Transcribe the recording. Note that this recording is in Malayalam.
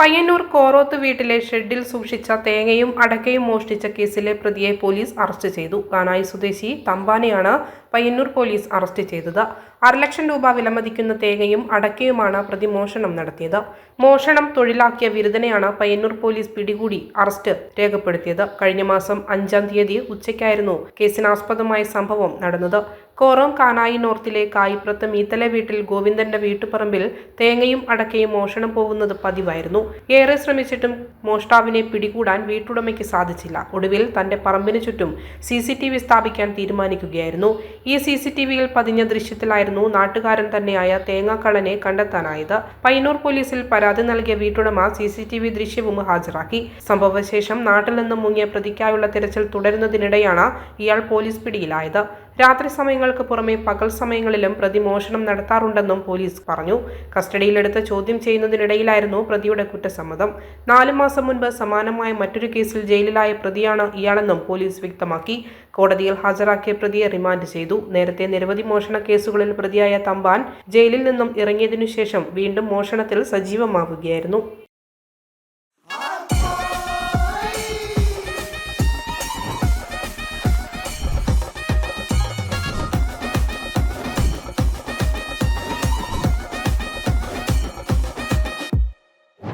പയ്യന്നൂർ കോറോത്ത് വീട്ടിലെ ഷെഡിൽ സൂക്ഷിച്ച തേങ്ങയും അടക്കയും മോഷ്ടിച്ച കേസിലെ പ്രതിയെ പോലീസ് അറസ്റ്റ് ചെയ്തു. കാനായി സ്വദേശി തമ്പാനെയാണ് പയ്യന്നൂർ പോലീസ് അറസ്റ്റ് ചെയ്തത്. അരലക്ഷം രൂപ വിലമതിക്കുന്ന തേങ്ങയും അടക്കയുമാണ് പ്രതി മോഷണം നടത്തിയത്. മോഷണം തൊഴിലാക്കിയ വിരുദ്ധനെയാണ് പയ്യന്നൂർ പോലീസ് പിടികൂടി അറസ്റ്റ് രേഖപ്പെടുത്തിയത്. കഴിഞ്ഞ മാസം അഞ്ചാം തീയതി ഉച്ചയ്ക്കായിരുന്നു കേസിനാസ്പദമായ സംഭവം നടന്നത്. കോറോം കാനായി നോർത്തിലെ കായിപ്രത്ത് മീത്തല വീട്ടിൽ ഗോവിന്ദന്റെ വീട്ടുപറമ്പിൽ തേങ്ങയും അടക്കയും മോഷണം പോകുന്നത് പതിവായിരുന്നു. ഏറെ ശ്രമിച്ചിട്ടും മോഷ്ടാവിനെ പിടികൂടാൻ വീട്ടുടമയ്ക്ക് സാധിച്ചില്ല. ഒടുവിൽ തന്റെ പറമ്പിന് ചുറ്റും സി സി ടി വി സ്ഥാപിക്കാൻ തീരുമാനിക്കുകയായിരുന്നു. ഈ സി സി ടി വിയിൽ പതിഞ്ഞ ദൃശ്യത്തിലായിരുന്നു നാട്ടുകാരൻ തന്നെയായ തേങ്ങാക്കളനെ കണ്ടെത്താനായത്. പയ്യന്നൂർ പോലീസിൽ പരാതി നൽകിയ വീട്ടുടമ സി സി ടി വി ദൃശ്യവും ഹാജരാക്കി. സംഭവശേഷം നാട്ടിൽ നിന്നും മുങ്ങിയ പ്രതിക്കായുള്ള തിരച്ചിൽ തുടരുന്നതിനിടെയാണ് ഇയാൾ പോലീസ് പിടിയിലായത്. രാത്രി സമയങ്ങൾക്ക് പുറമെ പകൽ സമയങ്ങളിലും പ്രതി മോഷണം നടത്താറുണ്ടെന്നും പോലീസ് പറഞ്ഞു. കസ്റ്റഡിയിലെടുത്ത് ചോദ്യം ചെയ്യുന്നതിനിടയിലായിരുന്നു പ്രതിയുടെ കുറ്റസമ്മതം. നാലു മാസം മുൻപ് സമാനമായ മറ്റൊരു കേസിൽ ജയിലിലായ പ്രതിയാണ് ഇയാളെന്നും പോലീസ് വ്യക്തമാക്കി. കോടതിയിൽ ഹാജരാക്കിയ പ്രതിയെ റിമാൻഡ് ചെയ്തു. നേരത്തെ നിരവധി മോഷണ കേസുകളിൽ പ്രതിയായ തമ്പാൻ ജയിലിൽ നിന്നും ഇറങ്ങിയതിനു ശേഷം വീണ്ടും മോഷണത്തിൽ സജീവമാവുകയായിരുന്നു.